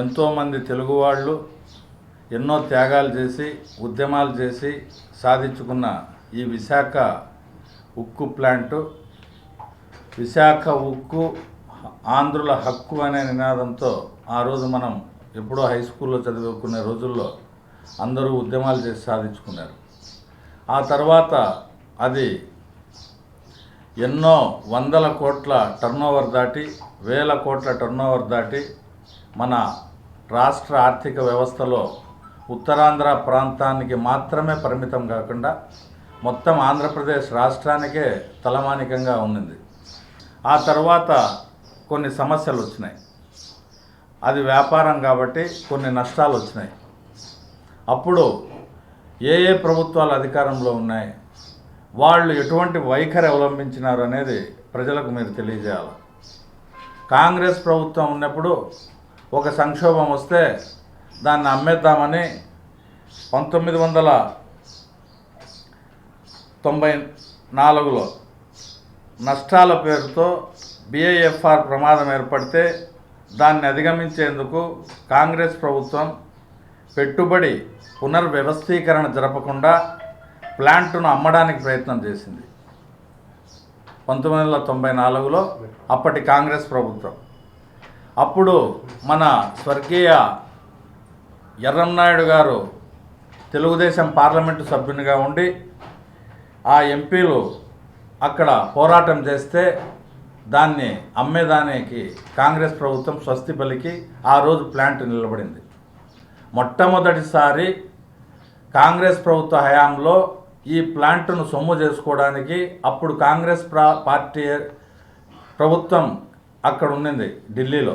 ఎంతోమంది తెలుగు వాళ్ళు ఎన్నో త్యాగాలు చేసి ఉద్యమాలు చేసి సాధించుకున్న ఈ విశాఖ ఉక్కు ప్లాంటు విశాఖ ఉక్కు ఆంధ్రుల హక్కు అనే నినాదంతో ఆ రోజు మనం ఎప్పుడో హై స్కూల్లో చదువుకునే రోజుల్లో అందరూ ఉద్యమాలు చేసి సాధించుకున్నారు. ఆ తర్వాత అది ఎన్నో వందల కోట్ల టర్నోవర్ దాటి వేల కోట్ల టర్నోవర్ దాటి మన రాష్ట్ర ఆర్థిక వ్యవస్థలో ఉత్తరాంధ్ర ప్రాంతానికి మాత్రమే పరిమితం కాకుండా మొత్తం ఆంధ్రప్రదేశ్ రాష్ట్రానికే తలమానికంగా ఉన్నది. ఆ తర్వాత కొన్ని సమస్యలు వచ్చినాయి. అది వ్యాపారం కాబట్టి కొన్ని నష్టాలు వచ్చినాయి. అప్పుడు ఏ ఏ ప్రభుత్వాలు అధికారంలో ఉన్నాయి? వాళ్ళు ఎటువంటి వైఖరి అవలంబించినారు అనేది ప్రజలకు మీరు తెలియజేయాలి. కాంగ్రెస్ ప్రభుత్వం ఉన్నప్పుడు ఒక సంక్షోభం వస్తే దాన్ని అమ్మేద్దామని పంతొమ్మిది వందల తొంభై నాలుగులో నష్టాల పేరుతో బిఐఎఫ్ఆర్ ప్రమాదం ఏర్పడితే దాన్ని అధిగమించేందుకు కాంగ్రెస్ ప్రభుత్వం పెట్టుబడి పునర్వ్యవస్థీకరణ జరపకుండా ప్లాంటును అమ్మడానికి ప్రయత్నం చేసింది. పంతొమ్మిది వందల తొంభై నాలుగులో అప్పటి కాంగ్రెస్ ప్రభుత్వం. అప్పుడు మన స్వర్గీయ ఎర్రంనాయుడు గారు తెలుగుదేశం పార్లమెంటు సభ్యునిగా ఉండి ఆ ఎంపీలు అక్కడ పోరాటం చేస్తే దాన్ని అమ్మేదానికి కాంగ్రెస్ ప్రభుత్వం స్వస్తి పలికి ఆ రోజు ప్లాంట్ నిలబడింది. మొట్టమొదటిసారి కాంగ్రెస్ ప్రభుత్వ హయాంలో ఈ ప్లాంట్ను సొమ్ము చేసుకోవడానికి అప్పుడు కాంగ్రెస్ ప్రా పార్టీ ప్రభుత్వం అక్కడ ఉండింది ఢిల్లీలో.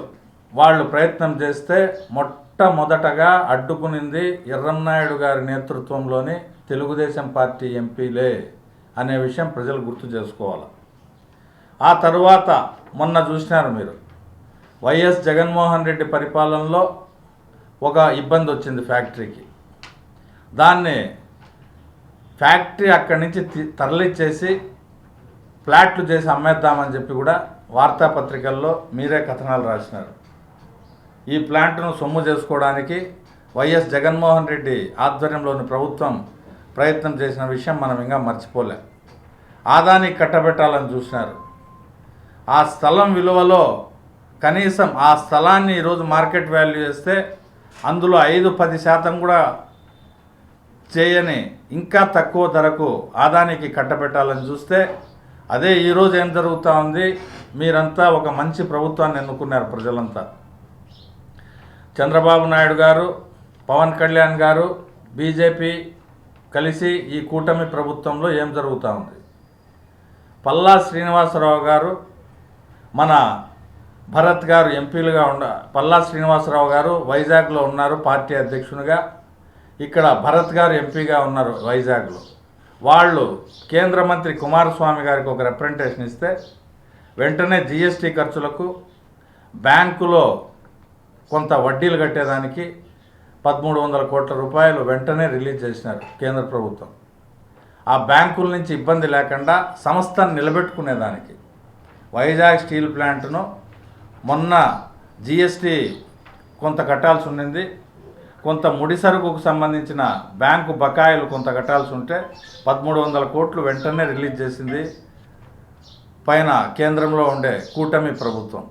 వాళ్ళు ప్రయత్నం చేస్తే మొట్టమొదటగా అడ్డుకునింది ఎర్రంనాయుడు గారి నేతృత్వంలోని తెలుగుదేశం పార్టీ ఎంపీలే అనే విషయం ప్రజలు గుర్తు చేసుకోవాలి. ఆ తరువాత మొన్న చూసినారు మీరు. వైఎస్ జగన్మోహన్ రెడ్డి పరిపాలనలో ఒక ఇబ్బంది వచ్చింది ఫ్యాక్టరీకి. దాన్ని ఫ్యాక్టరీ అక్కడి నుంచి తి- తరలిచ్చేసి ఫ్లాట్లు చేసి అమ్మేద్దామని చెప్పి కూడా వార్తాపత్రికల్లో మీరే కథనాలు రాసినారు. ఈ ప్లాంట్ను సొమ్ము చేసుకోవడానికి వైఎస్ జగన్మోహన్ రెడ్డి ఆధ్వర్యంలోని ప్రభుత్వం ప్రయత్నం చేసిన విషయం మనం ఇంకా మర్చిపోలే. ఆదానికి కట్టబెట్టాలని చూసినారు. ఆ స్థలం విలువలో కనీసం ఆ స్థలాన్ని ఈరోజు మార్కెట్ వాల్యూ చేస్తే అందులో ఐదు పది శాతం కూడా చేయని ఇంకా తక్కువ ధరకు ఆదానికి కట్టబెట్టాలని చూస్తే అదే ఈరోజు ఏం జరుగుతూ ఉంది? మీరంతా ఒక మంచి ప్రభుత్వాన్ని ఎన్నుకున్నారు ప్రజలంతా. చంద్రబాబు నాయుడు గారు పవన్ కళ్యాణ్ గారు బీజేపీ కలిసి ఈ కూటమి ప్రభుత్వంలో ఏం జరుగుతూ ఉంది? పల్లా శ్రీనివాసరావు గారు మన భరత్ గారు ఎంపీలుగా ఉండ పల్లా శ్రీనివాసరావు గారు వైజాగ్లో ఉన్నారు పార్టీ అధ్యక్షునిగా. ఇక్కడ భరత్ గారు ఎంపీగా ఉన్నారు వైజాగ్లో. వాళ్ళు కేంద్ర మంత్రి కుమారస్వామి గారికి ఒక రిప్రజెంటేషన్ ఇస్తే వెంటనే జిఎస్టీ ఖర్చులకు బ్యాంకులో కొంత వడ్డీలు కట్టేదానికి పదమూడు వందల కోట్ల రూపాయలు వెంటనే రిలీజ్ చేసినారు కేంద్ర ప్రభుత్వం. ఆ బ్యాంకుల నుంచి ఇబ్బంది లేకుండా సంస్థను నిలబెట్టుకునేదానికి వైజాగ్ స్టీల్ ప్లాంట్ను మొన్న జిఎస్టీ కొంత కట్టాల్సి ఉండింది. కొంత ముడి సరుకుకు సంబంధించిన బ్యాంకు బకాయిలు కొంత కట్టాల్సి ఉంటే పదమూడు వందల కోట్లు వెంటనే రిలీజ్ చేసింది పైన కేంద్రంలో ఉండే కూటమి ప్రభుత్వం.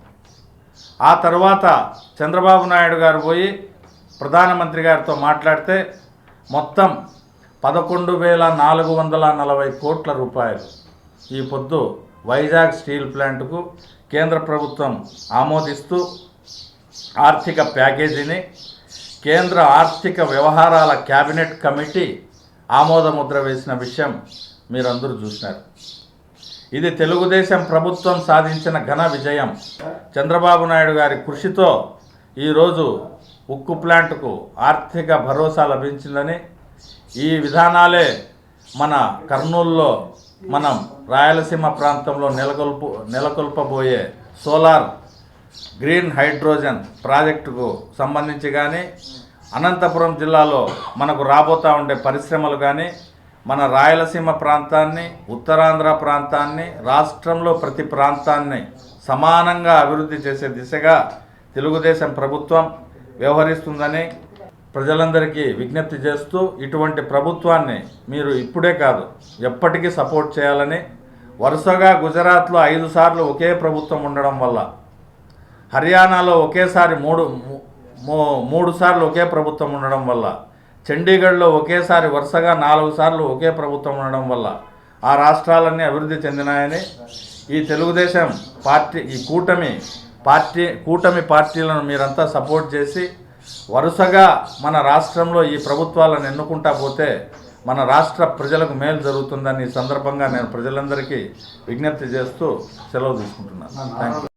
ఆ తర్వాత చంద్రబాబు నాయుడు గారు పోయి ప్రధానమంత్రి గారితో మాట్లాడితే మొత్తం పదకొండు వేల నాలుగు వందల నలభై కోట్ల రూపాయలు ఈ పొద్దు వైజాగ్ స్టీల్ ప్లాంట్కు కేంద్ర ప్రభుత్వం ఆమోదిస్తూ ఆర్థిక ప్యాకేజీని కేంద్ర ఆర్థిక వ్యవహారాల క్యాబినెట్ కమిటీ ఆమోదముద్ర వేసిన విషయం మీరందరూ చూసినారు. ఇది తెలుగుదేశం ప్రభుత్వం సాధించిన ఘన విజయం. చంద్రబాబు నాయుడు గారి కృషితో ఈరోజు ఉక్కు ప్లాంట్కు ఆర్థిక భరోసా లభించిందని ఈ విధానాలే మన కర్నూలులో మనం రాయలసీమ ప్రాంతంలో నెలకొల్పు నెలకొల్పబోయే సోలార్ గ్రీన్ హైడ్రోజన్ ప్రాజెక్టుకు సంబంధించి కానీ అనంతపురం జిల్లాలో మనకు రాబోతూ ఉండే పరిశ్రమలు కానీ మన రాయలసీమ ప్రాంతాన్ని ఉత్తరాంధ్ర ప్రాంతాన్ని రాష్ట్రంలో ప్రతి ప్రాంతాన్ని సమానంగా అభివృద్ధి చేసే దిశగా తెలుగుదేశం ప్రభుత్వం వ్యవహరిస్తుందని ప్రజలందరికీ విజ్ఞప్తి చేస్తూ ఇటువంటి ప్రభుత్వాన్ని మీరు ఇప్పుడే కాదు ఎప్పటికీ సపోర్ట్ చేయాలని వరుసగా గుజరాత్లో ఐదు సార్లు ఒకే ప్రభుత్వం ఉండడం వల్ల హర్యానాలో ఒకేసారి మూడు మూ- మూడు సార్లు ఒకే ప్రభుత్వం ఉండడం వల్ల చండీగఢ్లో ఒకేసారి వరుసగా నాలుగు సార్లు ఒకే ప్రభుత్వం ఉండడం వల్ల ఆ రాష్ట్రాలన్నీ అభివృద్ధి చెందినాయని ఈ తెలుగుదేశం పార్టీ ఈ కూటమి పార్టీ కూటమి పార్టీలను మీరంతా సపోర్ట్ చేసి వరుసగా మన రాష్ట్రంలో ఈ ప్రభుత్వాలను ఎన్నుకుంటా పోతే మన రాష్ట్ర ప్రజలకు మేలు జరుగుతుందని ఈ సందర్భంగా నేను ప్రజలందరికీ విజ్ఞప్తి చేస్తూ సెలవు తీసుకుంటున్నాను. Thank you